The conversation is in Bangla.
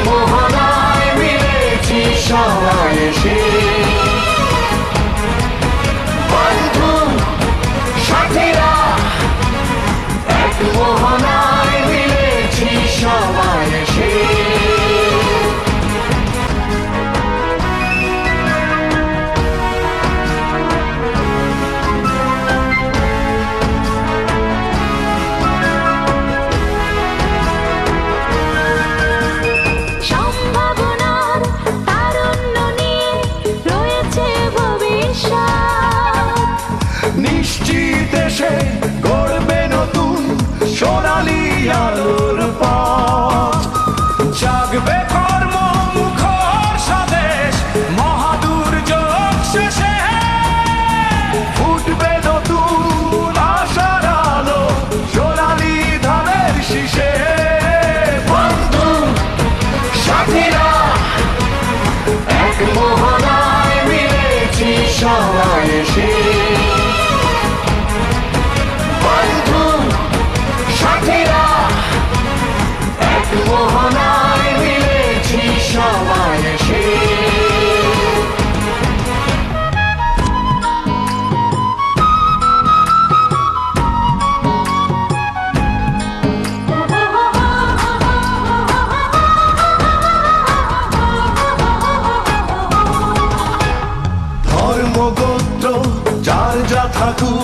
মোহনায় মিলেছি সবাই সোনালি আলোর পথ। জাগবে কর্ম মুখর স্বদেশ, মহাদুর্যোগ শেষে। ফুটবে নতুন আশার আলো সোনালি ধানের শীষে। বন্ধু, সাথীরা, এক মোহনায় মিলেছি সবাই মোহনায় মিলেছি সবাই ধর্মগোত্র যার যা থাকুক